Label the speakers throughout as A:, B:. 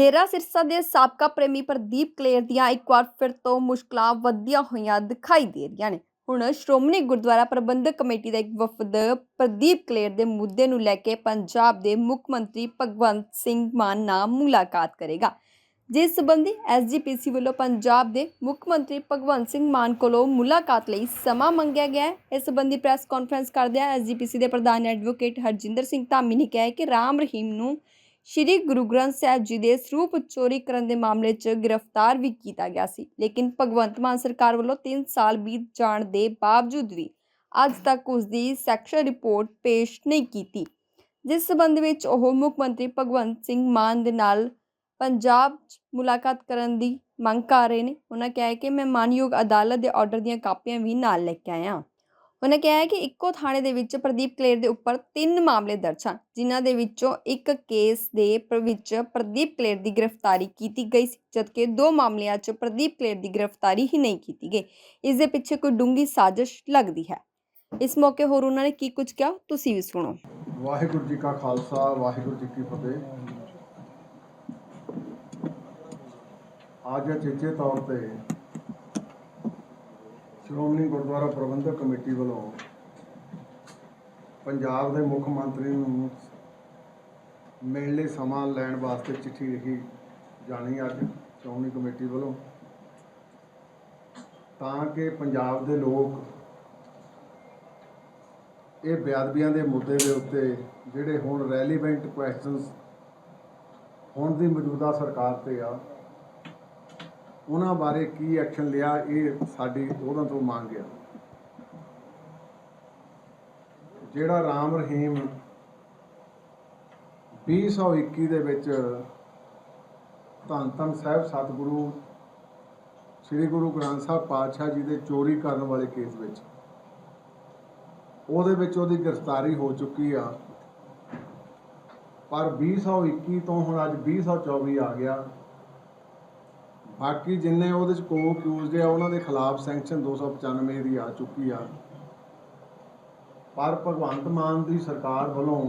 A: ਡੇਰਾ ਸਿਰਸਾ ਦੇ ਸਾਬਕਾ ਪ੍ਰੇਮੀ ਪ੍ਰਦੀਪ ਕਲੇਰ ਦੀਆਂ ਇੱਕ ਵਾਰ ਫਿਰ ਤੋਂ ਮੁਸ਼ਕਲਾਂ ਵਧੀਆਂ ਹੋਈਆਂ ਦਿਖਾਈ ਦੇ ਰਹੀਆਂ ਨੇ। ਹੁਣ ਸ਼੍ਰੋਮਣੀ ਗੁਰਦੁਆਰਾ ਪ੍ਰਬੰਧਕ ਕਮੇਟੀ ਦਾ ਇੱਕ ਵਫਦ ਪ੍ਰਦੀਪ ਕਲੇਰ ਦੇ ਮੁੱਦੇ ਨੂੰ ਲੈ ਕੇ ਪੰਜਾਬ ਦੇ ਮੁੱਖ ਮੰਤਰੀ ਭਗਵੰਤ ਸਿੰਘ ਮਾਨ ਨਾਲ ਮੁਲਾਕਾਤ ਕਰੇਗਾ। ਜਿਸ ਸੰਬੰਧੀ ਐਸਜੀਪੀਸੀ ਵੱਲੋਂ ਪੰਜਾਬ ਦੇ ਮੁੱਖ ਮੰਤਰੀ ਭਗਵੰਤ ਸਿੰਘ ਮਾਨ ਕੋਲੋਂ ਮੁਲਾਕਾਤ ਲਈ ਸਮਾਂ ਮੰਗਿਆ ਗਿਆ ਹੈ। ਇਸ ਸੰਬੰਧੀ ਪ੍ਰੈਸ ਕਾਨਫਰੰਸ ਕਰਦਿਆਂ ਐਸਜੀਪੀਸੀ ਦੇ ਪ੍ਰਧਾਨ ਐਡਵੋਕੇਟ ਹਰਜਿੰਦਰ ਸਿੰਘ ਧਾਮੀ ਨੇ ਕਿਹਾ ਕਿ ਰਾਮ ਰਹੀਮ ਨੂੰ ਸ਼੍ਰੀ ਗੁਰੂ ਗ੍ਰੰਥ ਸਾਹਿਬ ਜੀ ਦੇ ਸਰੂਪ ਚੋਰੀ ਕਰਨ ਦੇ ਮਾਮਲੇ 'ਚ ਗ੍ਰਿਫਤਾਰ ਵੀ ਕੀਤਾ ਗਿਆ ਸੀ, ਲੇਕਿਨ ਭਗਵੰਤ ਮਾਨ ਸਰਕਾਰ ਵੱਲੋਂ 3 ਸਾਲ ਬੀਤ ਜਾਣ ਦੇ ਬਾਵਜੂਦ ਵੀ ਅੱਜ ਤੱਕ ਉਸ ਦੀ ਸੈਕਸ਼ਨ ਰਿਪੋਰਟ ਪੇਸ਼ ਨਹੀਂ ਕੀਤੀ। ਜਿਸ ਸਬੰਧ ਵਿੱਚ ਉਹ ਮੁੱਖ ਮੰਤਰੀ ਭਗਵੰਤ ਸਿੰਘ ਮਾਨ ਦੇ ਨਾਲ ਪੰਜਾਬ 'ਚ ਮੁਲਾਕਾਤ ਕਰਨ ਦੀ ਮੰਗ ਕਰ ਰਹੇ ਨੇ। ਉਹਨਾਂ ਕਿਹਾ ਹੈ ਕਿ ਮੈਂ ਮਾਨਯੋਗ ਅਦਾਲਤ ਦੇ ਆਰਡਰ ਦੀਆਂ ਕਾਪੀਆਂ ਵੀ ਨਾਲ ਲੈ ਕੇ ਆਇਆ। ਉਹਨਾਂ ਕਿਹਾ ਹੈ ਕਿ ਇੱਕੋ ਥਾਣੇ ਦੇ ਵਿੱਚ ਪ੍ਰਦੀਪ ਕਲੇਰ ਦੇ ਉੱਪਰ ਤਿੰਨ ਮਾਮਲੇ ਦਰਜ ਹਨ, ਜਿਨ੍ਹਾਂ ਦੇ ਵਿੱਚੋਂ ਇੱਕ ਕੇਸ ਦੇ ਵਿੱਚ ਪ੍ਰਦੀਪ ਕਲੇਰ ਦੀ ਗ੍ਰਿਫਤਾਰੀ ਕੀਤੀ ਗਈ ਸੀ, ਜਦਕਿ ਦੋ ਮਾਮਲਿਆਂ 'ਚ ਪ੍ਰਦੀਪ ਕਲੇਰ ਦੀ ਗ੍ਰਿਫਤਾਰੀ ਹੀ ਨਹੀਂ ਕੀਤੀ ਗਈ। ਇਸ ਦੇ ਪਿੱਛੇ ਕੋਈ ਡੂੰਗੀ ਸਾਜ਼ਿਸ਼ ਲੱਗਦੀ ਹੈ। ਇਸ ਮੌਕੇ ਹੋਰ ਉਹਨਾਂ ਨੇ ਕੀ ਕੁਝ ਕਿਹਾ, ਤੁਸੀਂ ਵੀ ਸੁਣੋ।
B: ਵਾਹਿਗੁਰੂ ਜੀ ਕਾ ਖਾਲਸਾ, ਵਾਹਿਗੁਰੂ ਜੀ ਕੀ ਫਤਿਹ। ਅੱਜ ਅਚੇਚੇ ਤੌਰ ਤੇ ਸ਼੍ਰੋਮਣੀ ਗੁਰਦੁਆਰਾ ਪ੍ਰਬੰਧਕ ਕਮੇਟੀ ਵੱਲੋਂ ਪੰਜਾਬ ਦੇ ਮੁੱਖ ਮੰਤਰੀ ਨੂੰ ਮਿਲਣ ਲਈ ਸਮਾਂ ਲੈਣ ਵਾਸਤੇ ਚਿੱਠੀ ਲਿਖੀ ਜਾਣੀ ਅੱਜ ਸ਼੍ਰੋਮਣੀ ਕਮੇਟੀ ਵੱਲੋਂ ਤਾਂ ਕਿ ਪੰਜਾਬ ਦੇ ਲੋਕ ਇਹ ਬੇਅਦਬੀਆਂ ਦੇ ਮੁੱਦੇ ਦੇ ਉੱਤੇ ਜਿਹੜੇ ਹੁਣ ਰੈਲੀਵੈਂਟ ਕੁਐਸਚਨਸ ਹੁਣ ਦੀ ਮੌਜੂਦਾ ਸਰਕਾਰ ਤੇ ਆ ਉਹਨਾਂ ਬਾਰੇ ਕੀ ਐਕਸ਼ਨ ਲਿਆ, ਇਹ ਸਾਡੀ ਉਹਨਾਂ ਤੋਂ ਮੰਗ ਆ। ਜਿਹੜਾ ਰਾਮ ਰਹੀਮ 2021 ਦੇ ਵਿੱਚ ਧੰਨ ਧੰਨ ਸਾਹਿਬ ਸਤਿਗੁਰੂ, ਸ੍ਰੀ ਗੁਰੂ ਗ੍ਰੰਥ ਸਾਹਿਬ ਪਾਤਸ਼ਾਹ ਜੀ ਦੇ ਚੋਰੀ ਕਰਨ ਵਾਲੇ ਕੇਸ ਵਿੱਚ, ਉਹਦੇ ਵਿੱਚ ਉਹਦੀ ਗ੍ਰਿਫਤਾਰੀ ਹੋ ਚੁੱਕੀ ਆ। ਪਰ 2021 ਤੋਂ ਹੁਣ ਅੱਜ 2024 ਆ ਗਿਆ। ਬਾਕੀ ਜਿੰਨੇ ਉਹਦੇ ਚ ਕੋ ਅਕਿਊਜ਼ਡ ਆ, ਉਹਨਾਂ ਦੇ ਖਿਲਾਫ ਸੈਂਕਸ਼ਨ 295 ਦੀ ਆ ਚੁੱਕੀ ਆ। ਪਰ ਭਗਵੰਤ ਮਾਨ ਦੀ ਸਰਕਾਰ ਵੱਲੋਂ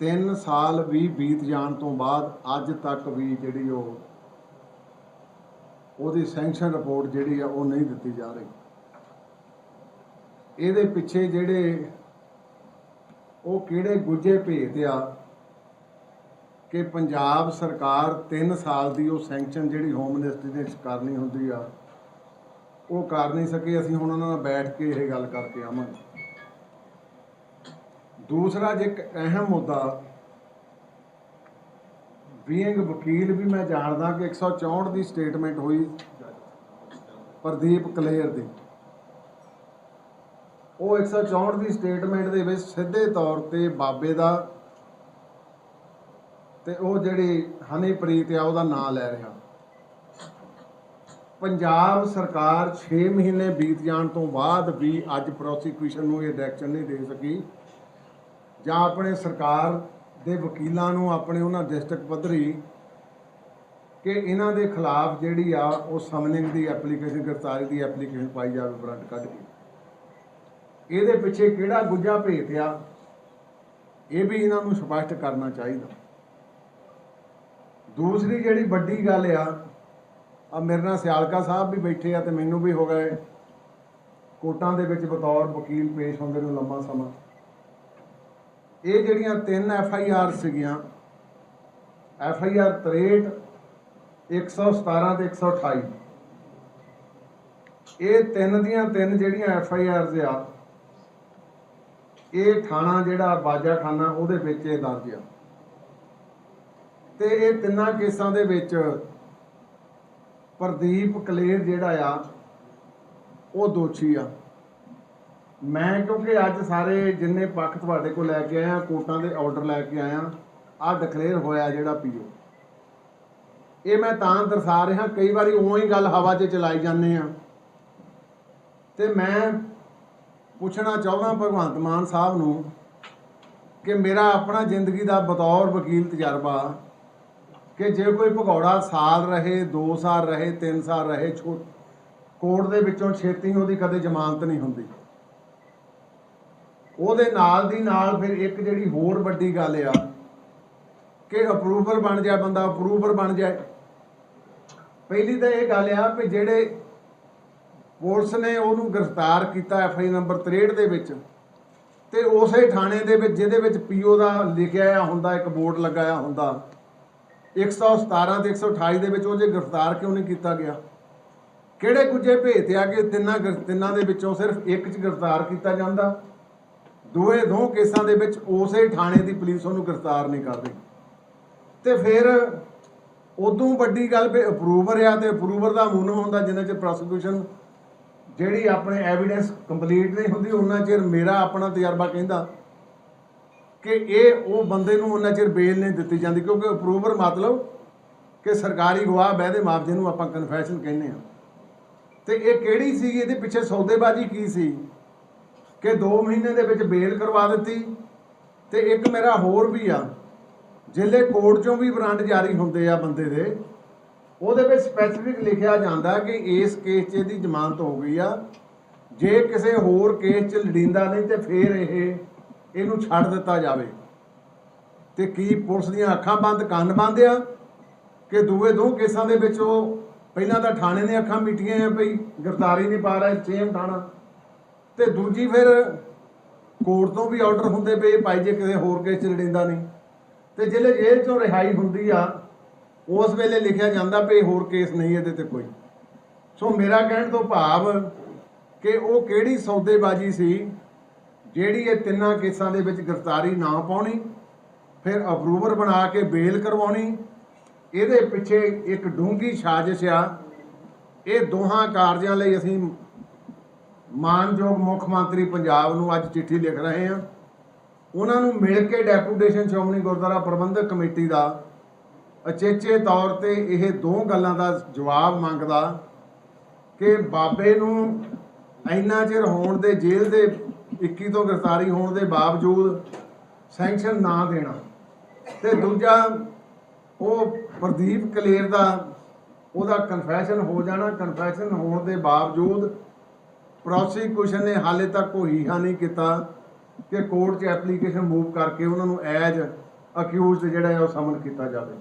B: 3 ਸਾਲ ਵੀ ਬੀਤ ਜਾਣ ਤੋਂ ਬਾਅਦ ਅੱਜ ਤੱਕ ਵੀ ਜਿਹੜੀ ਉਹ ਉਹਦੀ ਸੈਂਕਸ਼ਨ ਰਿਪੋਰਟ ਜਿਹੜੀ ਆ, ਉਹ ਨਹੀਂ ਦਿੱਤੀ ਜਾ ਰਹੀ। ਇਹਦੇ ਪਿੱਛੇ ਜਿਹੜੇ ਉਹ ਕਿਹੜੇ ਗੁੱਜੇ ਭੇਤ ਆ ਕਿ ਪੰਜਾਬ ਸਰਕਾਰ 3 ਸਾਲ ਦੀ ਉਹ ਸੈਂਕਸ਼ਨ ਜਿਹੜੀ ਹੋਮ ਮਿਨਿਸਟਰੀ ਨੇ ਕਰਨੀ ਹੁੰਦੀ ਆ, ਉਹ ਕਰ ਨਹੀਂ ਸਕੇ, ਅਸੀਂ ਹੁਣ ਉਹਨਾਂ ਨਾਲ ਬੈਠ ਕੇ ਇਹ ਗੱਲ ਕਰਕੇ ਆਵਾਂਗੇ। ਦੂਸਰਾ ਜੇ ਇੱਕ ਅਹਿਮ ਮੁੱਦਾ ਬੀਇੰਗ ਵਕੀਲ ਵੀ ਮੈਂ ਜਾਣਦਾ ਕਿ 164 ਦੀ ਸਟੇਟਮੈਂਟ ਹੋਈ ਪ੍ਰਦੀਪ ਕਲੇਰ ਦੀ। ਉਹ 164 ਦੀ ਸਟੇਟਮੈਂਟ ਦੇ ਵਿੱਚ ਸਿੱਧੇ ਤੌਰ ਤੇ ਬਾਬੇ ਦਾ ਤੇ ਉਹ ਜਿਹੜੀ ਹਨੀਪ੍ਰੀਤ ਆ, ਉਹਦਾ ਨਾਂ ਲੈ ਰਿਹਾ। ਪੰਜਾਬ ਸਰਕਾਰ 6 ਮਹੀਨੇ ਬੀਤ ਜਾਣ ਤੋਂ ਬਾਅਦ ਵੀ ਅੱਜ ਪ੍ਰੋਸੀਕਿਊਸ਼ਨ ਨੂੰ ਇਹ ਡਾਇਰੈਕਸ਼ਨ ਨਹੀਂ ਦੇ ਸਕੀ। ਜਾਂ ਆਪਣੇ ਸਰਕਾਰ ਦੇ ਵਕੀਲਾਂ ਨੂੰ ਆਪਣੇ ਉਹਨਾਂ ਡਿਸਟ੍ਰਿਕਟ ਪੱਧਰੀ ਕਿ ਇਹਨਾਂ ਦੇ ਖਿਲਾਫ ਜਿਹੜੀ ਆ, ਉਹ ਸਮਨਿੰਗ ਦੀ ਐਪਲੀਕੇਸ਼ਨ ਗ੍ਰਿਫਤਾਰੀ ਦੀ ਐਪਲੀਕੇਸ਼ਨ ਪਾਈ ਜਾਵੇ ਵਾਰੰਟ ਕੱਢ ਕੇ। ਇਹਦੇ ਪਿੱਛੇ ਕਿਹੜਾ ਗੁੱਜਾ ਭੇਤ ਆ, ਇਹ ਵੀ ਇਹਨਾਂ ਨੂੰ ਸਪਸ਼ਟ ਕਰਨਾ ਚਾਹੀਦਾ। ਦੂਸਰੀ ਜਿਹੜੀ ਵੱਡੀ ਗੱਲ ਆ ਆ ਮੇਰੇ ਨਾਲ ਸਿਆਲਕਾ ਸਾਹਿਬ ਵੀ ਬੈਠੇ ਆ ਤੇ ਮੈਨੂੰ ਵੀ ਹੋ ਗਏ। ਕੋਟਾਂ ਦੇ ਵਿੱਚ ਬਤੌਰ ਵਕੀਲ ਪੇਸ਼ ਹੁੰਦੇ ਨੂੰ ਲੰਮਾ ਸਮਾਂ। ਇਹ ਜਿਹੜੀਆਂ ਤਿੰਨ ਐਫ ਆਈ ਆਰ ਸੀਗੀਆਂ, ਐਫ ਆਈ ਆਰ 63 117 ਤੇ 128 ਇਹ ਤਿੰਨ ਦੀਆਂ ਤਿੰਨ ਜਿਹੜੀਆਂ ਐਫ ਆਈ ਆਰਸ ਆ, ਇਹ ਥਾਣਾ ਜਿਹੜਾ ਬਾਜਾ ਬਾਜਾਖਾਨਾ ਉਹਦੇ ਵਿੱਚ ਇਹ ਦਰਜ ਆ। ਤੇ ਇਹ ਤਿੰਨਾਂ ਕੇਸਾਂ ਦੇ ਵਿੱਚ ਪ੍ਰਦੀਪ ਕਲੇਰ ਜਿਹੜਾ ਆ, ਉਹ ਦੋਸ਼ੀ ਆ। ਮੈਂ ਕਿਉਂਕਿ ਅੱਜ ਸਾਰੇ ਜਿੰਨੇ ਪੱਖ ਤੁਹਾਡੇ ਕੋਲ ਲੈ ਕੇ ਆਇਆ ਕੋਰਟਾਂ ਦੇ ਆਰਡਰ ਲੈ ਕੇ ਆਇਆ ਆ ਡਿਕਲੇਅਰ ਹੋਇਆ ਜਿਹੜਾ ਪੀਓ। ਇਹ ਮੈਂ ਤਾਂ ਦਰਸਾ ਰਿਹਾ, ਕਈ ਵਾਰੀ ਉਵੇਂ ਹੀ ਗੱਲ ਹਵਾ 'ਚ ਚਲਾਈ ਜਾਂਦੇ ਆ। ਤੇ ਮੈਂ ਪੁੱਛਣਾ ਚਾਹੁੰਦਾ ਭਗਵੰਤ ਮਾਨ ਸਾਹਿਬ ਨੂੰ ਕਿ ਮੇਰਾ ਆਪਣਾ ਜ਼ਿੰਦਗੀ ਦਾ ਬਤੌਰ ਵਕੀਲ ਤਜਰਬਾ ਕਿ ਜੇ ਕੋਈ ਭਗੌੜਾ ਸਾਲ ਰਹੇ 2 ਸਾਲ ਰਹੇ 3 ਸਾਲ ਰਹੇ ਛੋ ਕੋਰਟ ਦੇ ਵਿੱਚੋਂ ਛੇਤੀ ਉਹਦੀ ਕਦੇ ਜ਼ਮਾਨਤ ਨਹੀਂ ਹੁੰਦੀ। ਉਹਦੇ ਨਾਲ ਦੀ ਨਾਲ ਫਿਰ ਇੱਕ ਜਿਹੜੀ ਹੋਰ ਵੱਡੀ ਗੱਲ ਆ ਕਿ ਅਪਰੂਵਰ ਬਣ ਜਾਏ ਬੰਦਾ ਅਪਰੂਵਰ ਬਣ ਜਾਏ। ਪਹਿਲੀ ਤਾਂ ਇਹ ਗੱਲ ਆ ਵੀ ਜਿਹੜੇ ਪੁਲਿਸ ਨੇ ਉਹਨੂੰ ਗ੍ਰਿਫਤਾਰ ਕੀਤਾ ਐਫ ਆਈ ਨੰਬਰ 63 ਦੇ ਵਿੱਚ ਤੇ ਉਸੇ ਥਾਣੇ ਦੇ ਵਿੱਚ ਜਿਹਦੇ ਵਿੱਚ ਪੀਓ ਦਾ ਲਿਖਿਆ ਹੁੰਦਾ, ਇੱਕ ਬੋਰਡ ਲਗਾਇਆ ਹੁੰਦਾ 117 ਤੇ 128 ਦੇ ਵਿੱਚ ਉਹ ਜੇ ਗ੍ਰਿਫਤਾਰ ਕਿਉਂ ਨਹੀਂ ਕੀਤਾ ਗਿਆ? ਕਿਹੜੇ ਗੁੱਜੇ ਭੇਤ ਆ ਕਿ ਤਿੰਨਾਂ ਗ੍ਰਿ- ਤਿੰਨਾਂ ਦੇ ਵਿੱਚੋਂ ਸਿਰਫ ਇੱਕ 'ਚ ਗ੍ਰਿਫਤਾਰ ਕੀਤਾ ਜਾਂਦਾ? ਦੋਏ ਦੋ ਕੇਸਾਂ ਦੇ ਵਿੱਚ ਉਸੇ ਥਾਣੇ ਦੀ ਪੁਲਿਸ ਉਹਨੂੰ ਗ੍ਰਿਫਤਾਰ ਨਹੀਂ ਕਰਦੀ ਤੇ ਫਿਰ ਉਦੋਂ ਵੱਡੀ ਗੱਲ ਵੀ ਅਪਰੂਵਰ ਆ ਤੇ ਅਪਰੂਵਰ ਦਾ ਮੂਨ ਹੁੰਦਾ ਜਿੰਨਾ 'ਚ ਪ੍ਰੋਸੀਕਿਊਸ਼ਨ ਜਿਹੜੀ ਆਪਣੇ ਐਵੀਡੈਂਸ ਕੰਪਲੀਟ ਨਹੀਂ ਹੁੰਦੀ, ਉਹਨਾਂ ਚਿਰ ਮੇਰਾ ਆਪਣਾ ਤਜਰਬਾ ਕਹਿੰਦਾ ਕਿ ਇਹ ਉਹ ਬੰਦੇ ਨੂੰ ਉਹਨਾਂ ਚਿਰ ਬੇਲ ਨਹੀਂ ਦਿੱਤੀ ਜਾਂਦੀ, ਕਿਉਂਕਿ ਅਪਰੂਵਰ ਮਤਲਬ ਕਿ ਸਰਕਾਰੀ ਗਵਾਹ ਬਹਿਦੇ ਮਾਪ ਨੂੰ ਆਪਾਂ ਕਨਫੈਸ਼ਨ ਕਹਿੰਦੇ ਆ ਤੇ ਇਹ ਕਿਹੜੀ ਸੀ? ਇਹਦੇ ਪਿੱਛੇ ਸੌਦੇਬਾਜ਼ੀ ਕੀ ਸੀ? ਕਿ 2 ਮਹੀਨੇ ਦੇ ਵਿੱਚ ਬੇਲ ਕਰਵਾ ਦਿੱਤੀ ਤੇ ਇੱਕ ਮੇਰਾ ਹੋਰ ਵੀ ਆ ਜ਼ਿਲ੍ਹੇ ਕੋਰਟ ਚੋਂ ਵੀ ਵਾਰੰਟ ਜਾਰੀ ਹੁੰਦੇ ਆ ਬੰਦੇ ਦੇ, ਉਹਦੇ ਵਿੱਚ ਸਪੈਸੀਫਿਕ ਲਿਖਿਆ ਜਾਂਦਾ ਕਿ ਇਸ ਕੇਸ 'ਚ ਇਹਦੀ ਜ਼ਮਾਨਤ ਹੋ ਗਈ ਆ। ਜੇ ਕਿਸੇ ਹੋਰ ਕੇਸ 'ਚ ਲੜਿੰਦਾ ਨਹੀਂ ਤੇ ਫਿਰ ਇਹ ਇਹਨੂੰ ਛੱਡ ਦਿੱਤਾ ਜਾਵੇ। ਤੇ ਕੀ ਪੁਲਿਸ ਦੀਆਂ ਅੱਖਾਂ ਬੰਦ, ਕੰਨ ਬੰਦ ਆ? ਕਿ ਦੂਏ ਦੋ ਕੇਸਾਂ ਦੇ ਵਿੱਚ ਉਹ ਪਹਿਲਾਂ ਤਾਂ ਥਾਣੇ ਨੇ ਅੱਖਾਂ ਮੀਟੀਆਂ ਆ ਭਈ ਗ੍ਰਿਫਤਾਰੀ ਨਹੀਂ ਪਾ ਰਿਹਾ ਸੇਮ ਥਾਣਾ। ਤੇ ਦੂਜੀ ਫਿਰ ਕੋਰਟ ਤੋਂ ਵੀ ਆਰਡਰ ਹੁੰਦੇ ਪਏ ਭਾਈ ਜੇ ਕਿਸੇ ਹੋਰ ਕੇਸ 'ਚ ਲੜਿੰਦਾ ਨਹੀਂ। ਤੇ ਜਿਹੜੇ ਜੇਲ੍ਹ ਚੋਂ ਰਿਹਾਈ ਹੁੰਦੀ ਆ, ਉਸ ਵੇਲੇ ਲਿਖਿਆ ਜਾਂਦਾ ਵੀ ਹੋਰ ਕੇਸ ਨਹੀਂ ਇਹਦੇ ਤੇ ਕੋਈ। ਸੋ ਮੇਰਾ ਕਹਿਣ ਤੋਂ ਭਾਵ ਕਿ ਉਹ ਕਿਹੜੀ ਸੌਦੇਬਾਜ਼ੀ ਸੀ ਜਿਹੜੀ ਇਹ ਤਿੰਨਾਂ ਕੇਸਾਂ ਦੇ ਵਿੱਚ ਗ੍ਰਿਫਤਾਰੀ ਨਾ ਪਾਉਣੀ, ਫਿਰ ਅਪਰੂਵਰ ਬਣਾ ਕੇ ਬੇਲ ਕਰਵਾਉਣੀ, ਇਹਦੇ ਪਿੱਛੇ ਇੱਕ ਡੂੰਗੀ ਸਾਜ਼ਿਸ਼ ਆ। ਇਹ ਦੋਹਾਂ ਕਾਰਜਾਂ ਲਈ ਅਸੀਂ ਮਾਨਯੋਗ ਮੁੱਖ ਮੰਤਰੀ ਪੰਜਾਬ ਨੂੰ ਅੱਜ ਚਿੱਠੀ ਲਿਖ ਰਹੇ ਹਾਂ। ਉਹਨਾਂ ਨੂੰ ਮਿਲ ਕੇ ਡੈਪੂਟੇਸ਼ਨ ਸ਼੍ਰੋਮਣੀ ਗੁਰਦੁਆਰਾ ਪ੍ਰਬੰਧਕ ਕਮੇਟੀ ਦਾ ਅਚੇਚੇ ਤੌਰ ਤੇ ਇਹ ਦੋ ਗੱਲਾਂ ਦਾ ਜਵਾਬ ਮੰਗਦਾ ਕਿ ਬਾਬੇ ਨੂੰ ਇੰਨਾ ਚਿਰ ਹੋਣ ਦੇ ਜੇਲ੍ਹ ਦੇ 21 ਤੋਂ ਗ੍ਰਿਫਤਾਰੀ ਹੋਣ ਦੇ ਬਾਵਜੂਦ ਸੈਂਕਸ਼ਨ ਨਾ ਦੇਣਾ। ਤੇ ਦੂਜਾ, ਉਹ ਪ੍ਰਦੀਪ ਕਲੇਰ ਦਾ, ਉਹਦਾ ਕਨਫੈਸ਼ਨ ਹੋ ਜਾਣਾ। ਕਨਫੈਸ਼ਨ ਹੋਣ ਦੇ ਬਾਵਜੂਦ ਪ੍ਰੋਸੀਕਿਊਸ਼ਨ ਨੇ ਹਾਲੇ ਤੱਕ ਕੋਈ ਹਾ ਨਹੀਂ ਕੀਤਾ ਕਿ ਕੋਰਟ 'ਚ ਐਪਲੀਕੇਸ਼ਨ ਮੂਵ ਕਰਕੇ ਉਹਨਾਂ ਨੂੰ ਐਜ ਅਕਿਊਜ਼ਡ ਜਿਹੜਾ ਹੈ ਉਹ ਸਮਨ ਕੀਤਾ ਜਾਵੇ।